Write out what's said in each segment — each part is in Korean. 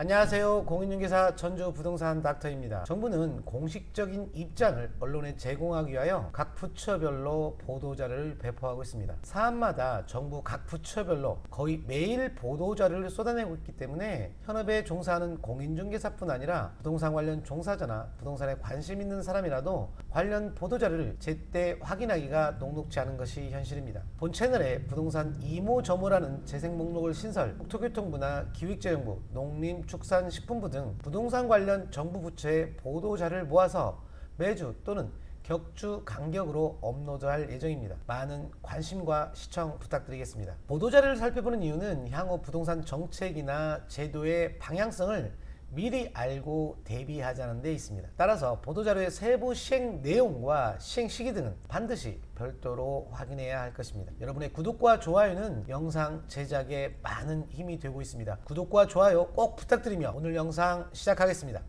안녕하세요. 공인중개사 전주 부동산 닥터입니다. 정부는 공식적인 입장을 언론에 제공하기 위하여 각 부처별로 보도자료를 배포하고 있습니다. 사안마다 정부 각 부처별로 거의 매일 보도자료를 쏟아내고 있기 때문에 현업에 종사하는 공인중개사뿐 아니라 부동산 관련 종사자나 부동산에 관심 있는 사람이라도 관련 보도자료를 제때 확인하기가 녹록지 않은 것이 현실입니다. 본 채널에 부동산 이모저모라는 재생 목록을 신설, 국토교통부나 기획재정부, 농림 축산 식품부 등 부동산 관련 정부 부처의 보도자료를 모아서 매주 또는 격주 간격으로 업로드할 예정입니다. 많은 관심과 시청 부탁드리겠습니다. 보도자료를 살펴보는 이유는 향후 부동산 정책이나 제도의 방향성을 미리 알고 대비하자는 데 있습니다. 따라서 보도자료의 세부 시행 내용과 시행 시기 등은 반드시 별도로 확인해야 할 것입니다. 여러분의 구독과 좋아요는 영상 제작에 많은 힘이 되고 있습니다. 구독과 좋아요 꼭 부탁드리며 오늘 영상 시작하겠습니다.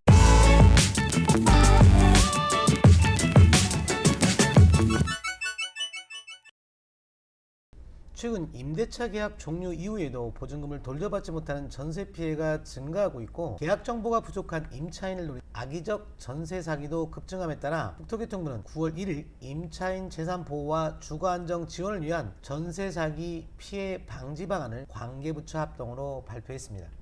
최근 임대차 계약 종료 이후에도 보증금을 돌려받지 못하는 전세 피해가 증가하고 있고 계약 정보가 부족한 임차인을 노린 악의적 전세 사기도 급증함에 따라 국토교통부는 9월 1일 임차인 재산 보호와 주거 안정 지원을 위한 전세 사기 피해 방지 방안을 관계부처 합동으로 발표했습니다.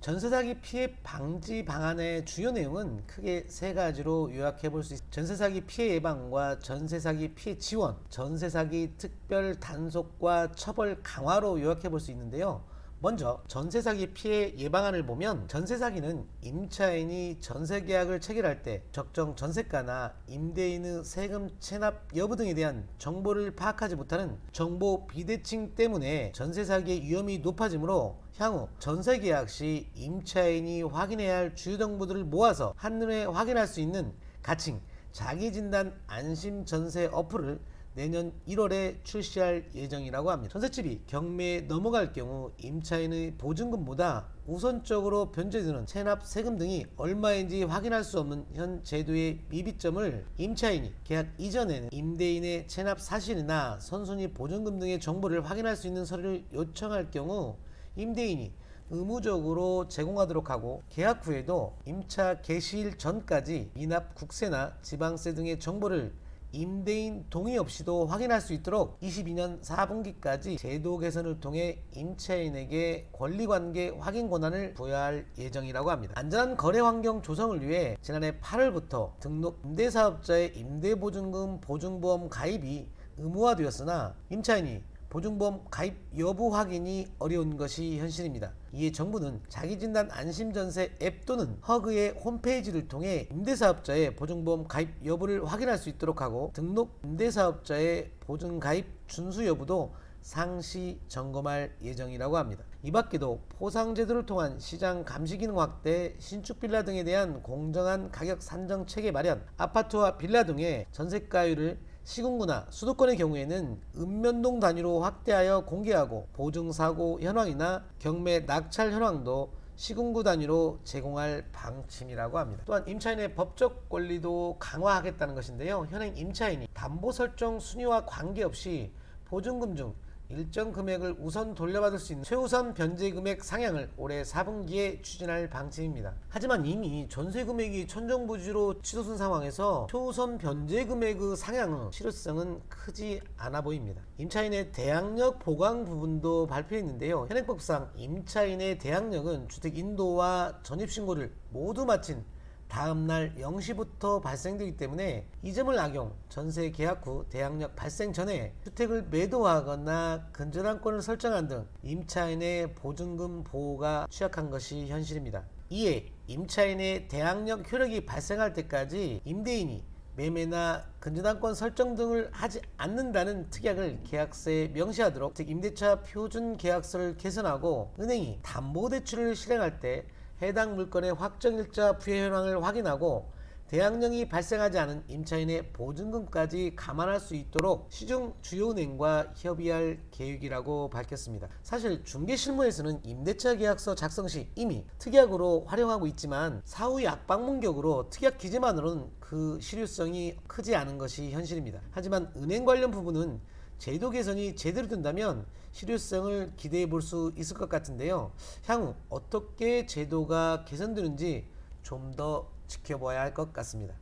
전세사기 피해 방지 방안의 주요 내용은 크게 세 가지로 요약해 볼 수 있습니다. 전세사기 피해 예방과 전세사기 피해 지원, 전세사기 특별 단속과 처벌 강화로 요약해 볼 수 있는데요. 먼저 전세 사기 피해 예방안을 보면 전세 사기는 임차인이 전세 계약을 체결할 때 적정 전세가나 임대인의 세금 체납 여부 등에 대한 정보를 파악하지 못하는 정보 비대칭 때문에 전세 사기의 위험이 높아지므로 향후 전세 계약 시 임차인이 확인해야 할 주요 정보들을 모아서 한눈에 확인할 수 있는 가칭 자기 진단 안심 전세 어플을 내년 1월에 출시할 예정이라고 합니다. 전셋집이 경매에 넘어갈 경우 임차인의 보증금보다 우선적으로 변제되는 체납 세금 등이 얼마인지 확인할 수 없는 현 제도의 미비점을 임차인이 계약 이전에는 임대인의 체납 사실이나 선순위 보증금 등의 정보를 확인할 수 있는 서류를 요청할 경우 임대인이 의무적으로 제공하도록 하고 계약 후에도 임차 개시일 전까지 미납 국세나 지방세 등의 정보를 임대인 동의 없이도 확인할 수 있도록 22년 4분기까지 제도 개선을 통해 임차인에게 권리관계 확인 권한을 부여할 예정이라고 합니다. 안전한 거래 환경 조성을 위해 지난해 8월부터 등록 임대사업자의 임대보증금 보증보험 가입이 의무화되었으나 임차인이 보증보험 가입 여부 확인이 어려운 것이 현실입니다. 이에 정부는 자기진단 안심전세 앱 또는 허그의 홈페이지를 통해 임대사업자의 보증보험 가입 여부를 확인할 수 있도록 하고 등록 임대사업자의 보증 가입 준수 여부도 상시 점검할 예정이라고 합니다. 이 밖에도 포상제도를 통한 시장 감시 기능 확대, 신축 빌라 등에 대한 공정한 가격 산정 체계 마련, 아파트와 빌라 등의 전세가율을 시군구나 수도권의 경우에는 읍면동 단위로 확대하여 공개하고 보증사고 현황이나 경매 낙찰 현황도 시군구 단위로 제공할 방침이라고 합니다. 또한 임차인의 법적 권리도 강화하겠다는 것인데요. 현행 임차인이 담보 설정 순위와 관계없이 보증금 중 일정 금액을 우선 돌려받을 수 있는 최우선 변제 금액 상향을 올해 4분기에 추진할 방침입니다. 하지만 이미 전세 금액이 천정부지로 치솟은 상황에서 최우선 변제 금액의 상향은 실효성은 크지 않아 보입니다. 임차인의 대항력 보강 부분도 발표했는데요. 현행법상 임차인의 대항력은 주택 인도와 전입신고를 모두 마친 다음 날 0시부터 발생되기 때문에 이 점을 악용 전세 계약 후 대항력 발생 전에 주택을 매도하거나 근저당권을 설정한 등 임차인의 보증금 보호가 취약한 것이 현실입니다. 이에 임차인의 대항력 효력이 발생할 때까지 임대인이 매매나 근저당권 설정 등을 하지 않는다는 특약을 계약서에 명시하도록 즉 임대차 표준 계약서를 개선하고 은행이 담보대출을 실행할 때 해당 물건의 확정일자 부여 현황을 확인하고 대항력이 발생하지 않은 임차인의 보증금까지 감안할 수 있도록 시중 주요 은행과 협의할 계획이라고 밝혔습니다. 사실 중개 실무에서는 임대차 계약서 작성 시 이미 특약으로 활용하고 있지만 사후 약방문격으로 특약 기재만으로는 그 실효성이 크지 않은 것이 현실입니다. 하지만 은행 관련 부분은 제도 개선이 제대로 된다면 실효성을 기대해 볼 수 있을 것 같은데요. 향후 어떻게 제도가 개선되는지 좀 더 지켜봐야 할 것 같습니다.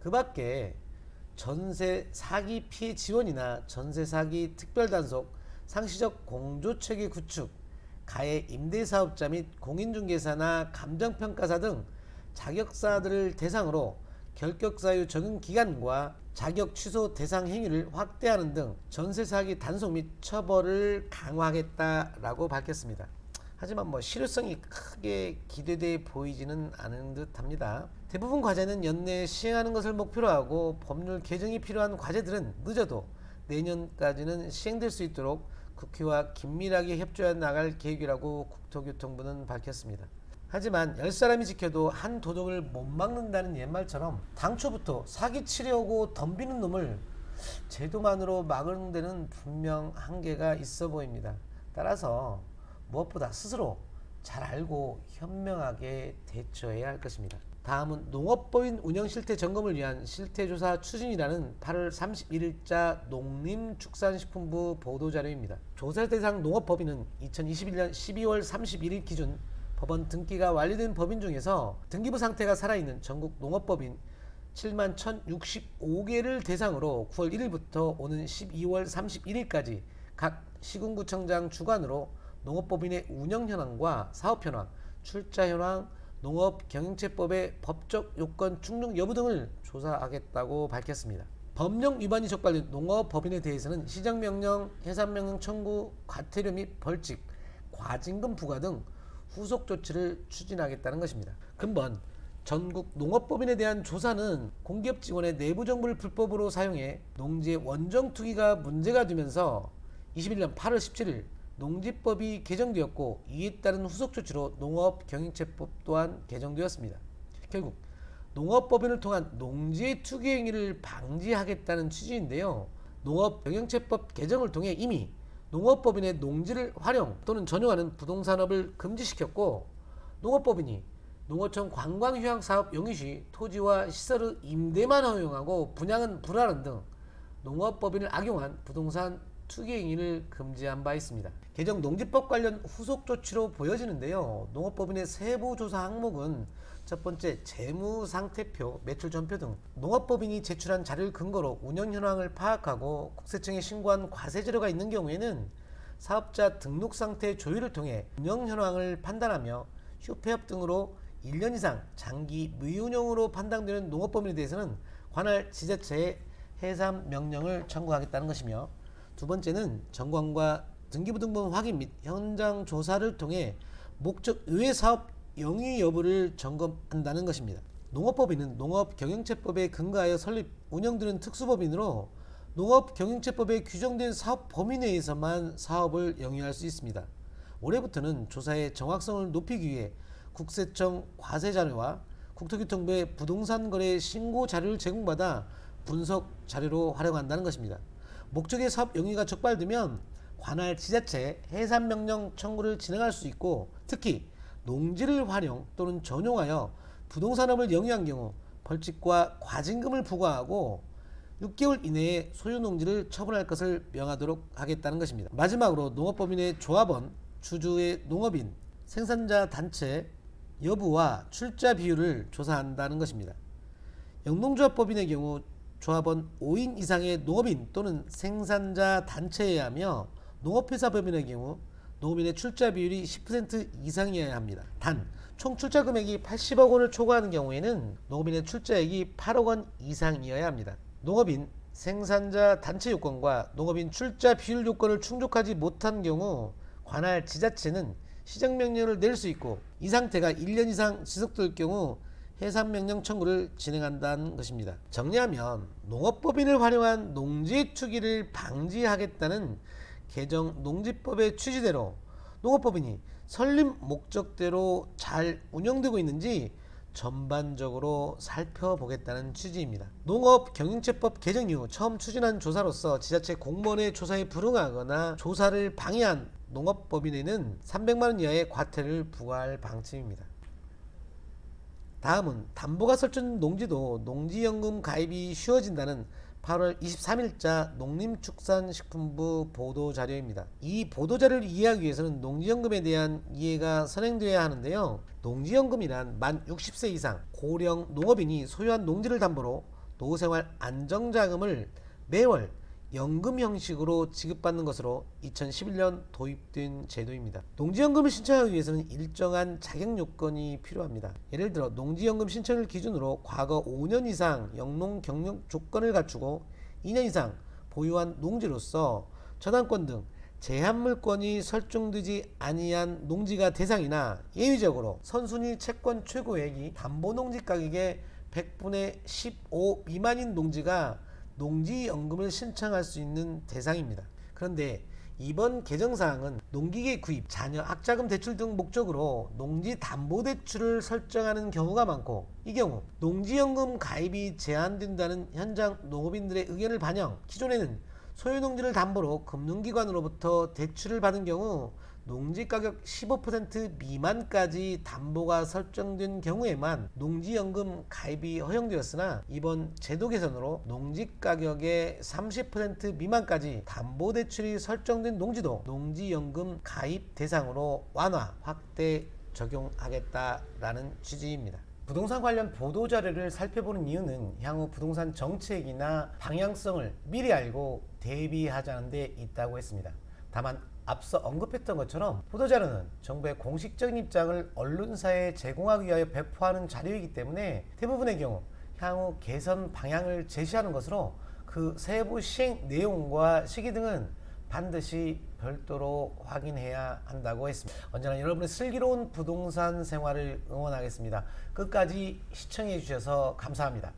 그 밖에 전세 사기 피해 지원이나 전세 사기 특별 단속, 상시적 공조 체계 구축, 가해 임대 사업자 및 공인중개사나 감정평가사 등 자격사들을 대상으로 결격 사유 적용 기간과 자격 취소 대상 행위를 확대하는 등 전세 사기 단속 및 처벌을 강화하겠다라고 밝혔습니다. 하지만 뭐 실효성이 크게 기대돼 보이지는 않은 듯합니다. 대부분 과제는 연내 시행하는 것을 목표로 하고 법률 개정이 필요한 과제들은 늦어도 내년까지는 시행될 수 있도록 국회와 긴밀하게 협조해 나갈 계획이라고 국토교통부는 밝혔습니다. 하지만 열 사람이 지켜도 한 도둑을 못 막는다는 옛말처럼 당초부터 사기 치려고 덤비는 놈을 제도만으로 막는 데는 분명 한계가 있어 보입니다. 따라서 무엇보다 스스로 잘 알고 현명하게 대처해야 할 것입니다. 다음은 농업법인 운영 실태 점검을 위한 실태조사 추진이라는 8월 31일자 농림축산식품부 보도자료입니다. 조사 대상 농업법인은 2021년 12월 31일 기준 법원 등기가 완료된 법인 중에서 등기부 상태가 살아있는 전국 농업법인 7만 1,065개를 대상으로 9월 1일부터 오는 12월 31일까지 각 시군구청장 주관으로 농업법인의 운영 현황과 사업 현황, 출자 현황, 농업 경영체법의 법적 요건 충족 여부 등을 조사하겠다고 밝혔습니다. 법령 위반이 적발된 농업법인에 대해서는 시정명령, 해산명령 청구, 과태료 및 벌칙, 과징금 부과 등 후속 조치를 추진하겠다는 것입니다. 근본 전국 농업법인에 대한 조사는 공기업 직원의 내부 정보를 불법으로 사용해 농지의 원정 투기가 문제가 되면서 21년 8월 17일 농지법이 개정되었고 이에 따른 후속 조치로 농업경영체법 또한 개정되었습니다. 결국 농업법인을 통한 농지의 투기 행위를 방지하겠다는 취지인데요. 농업경영체법 개정을 통해 이미 농업법인의 농지를 활용 또는 전용하는 부동산업을 금지시켰고 농업법인이 농어촌 관광휴양사업 영위 시 토지와 시설의 임대만 허용하고 분양은 불하는 등 농업법인을 악용한 부동산 투기 행위를 금지한 바 있습니다. 개정 농지법 관련 후속 조치로 보여지는데요. 농업법인의 세부 조사 항목은 첫 번째 재무 상태표, 매출 전표 등 농업법인이 제출한 자료를 근거로 운영 현황을 파악하고 국세청에 신고한 과세 자료가 있는 경우에는 사업자 등록 상태 조율을 통해 운영 현황을 판단하며 휴폐업 등으로 1년 이상 장기 무운영으로 판단되는 농업법인에 대해서는 관할 지자체에 해산 명령을 청구하겠다는 것이며 두 번째는 정관과 등기부 등본 확인 및 현장 조사를 통해 목적 의외 사업 영위 여부를 점검한다는 것입니다. 농업법인은 농업경영체법에 근거하여 설립 운영되는 특수법인으로 농업경영체법에 규정된 사업 범위 내에서만 사업을 영위할 수 있습니다. 올해부터는 조사의 정확성을 높이기 위해 국세청 과세 자료와 국토교통부의 부동산 거래 신고 자료를 제공받아 분석 자료로 활용한다는 것입니다. 목적의 사업 영위가 적발되면 관할 지자체 해산 명령 청구를 진행할 수 있고 특히 농지를 활용 또는 전용하여 부동산업을 영위한 경우 벌칙과 과징금을 부과하고 6개월 이내에 소유 농지를 처분할 것을 명하도록 하겠다는 것입니다. 마지막으로 농업법인의 조합원, 주주의 농업인, 생산자 단체 여부와 출자 비율을 조사한다는 것입니다. 영농조합법인의 경우 조합원 5인 이상의 농업인 또는 생산자 단체에 하며 농업회사 법인의 경우 농업인의 출자 비율이 10% 이상이어야 합니다. 단, 총 출자 금액이 80억 원을 초과하는 경우에는 농업인의 출자액이 8억 원 이상이어야 합니다. 농업인 생산자 단체 요건과 농업인 출자 비율 요건을 충족하지 못한 경우 관할 지자체는 시정 명령을 낼 수 있고 이 상태가 1년 이상 지속될 경우 해산 명령 청구를 진행한다는 것입니다. 정리하면 농업법인을 활용한 농지 투기를 방지하겠다는 개정 농지법의 취지대로 농업법인이 설립 목적대로 잘 운영되고 있는지 전반적으로 살펴보겠다는 취지입니다. 농업경영체법 개정 이후 처음 추진한 조사로서 지자체 공무원의 조사에 불응하거나 조사를 방해한 농업법인에는 300만 원 이하의 과태를 부과할 방침입니다. 다음은 담보가 설정 농지도 농지연금 가입이 쉬워진다는 8월 23일자 농림축산식품부 보도 자료입니다. 이 보도 자료를 이해하기 위해서는 농지연금에 대한 이해가 선행되어야 하는데요. 농지연금이란 만 60세 이상 고령 농업인이 소유한 농지를 담보로 노생활 안정자금을 매월 연금 형식으로 지급받는 것으로 2011년 도입된 제도입니다. 농지연금을 신청하기 위해서는 일정한 자격 요건이 필요합니다. 예를 들어 농지연금 신청을 기준으로 과거 5년 이상 영농 경력 조건을 갖추고 2년 이상 보유한 농지로서 저당권 등 제한물권이 설정되지 아니한 농지가 대상이나 예외적으로 선순위 채권 최고액이 담보농지 가격의 100분의 15 미만인 농지가 농지연금을 신청할 수 있는 대상입니다. 그런데 이번 개정사항은 농기계 구입, 자녀 학자금 대출 등 목적으로 농지 담보 대출을 설정하는 경우가 많고 이 경우 농지연금 가입이 제한된다는 현장 농업인들의 의견을 반영. 기존에는 소유 농지를 담보로 금융기관으로부터 대출을 받은 경우 농지 가격 15% 미만까지 담보가 설정된 경우에만 농지연금 가입이 허용되었으나 이번 제도 개선으로 농지 가격의 30% 미만까지 담보 대출이 설정된 농지도 농지연금 가입 대상으로 완화, 확대 적용하겠다라는 취지입니다. 부동산 관련 보도 자료를 살펴보는 이유는 향후 부동산 정책이나 방향성을 미리 알고 대비하자는 데 있다고 했습니다. 다만 앞서 언급했던 것처럼 보도자료는 정부의 공식적인 입장을 언론사에 제공하기 위하여 배포하는 자료이기 때문에 대부분의 경우 향후 개선 방향을 제시하는 것으로 그 세부 시행 내용과 시기 등은 반드시 별도로 확인해야 한다고 했습니다. 언제나 여러분의 슬기로운 부동산 생활을 응원하겠습니다. 끝까지 시청해 주셔서 감사합니다.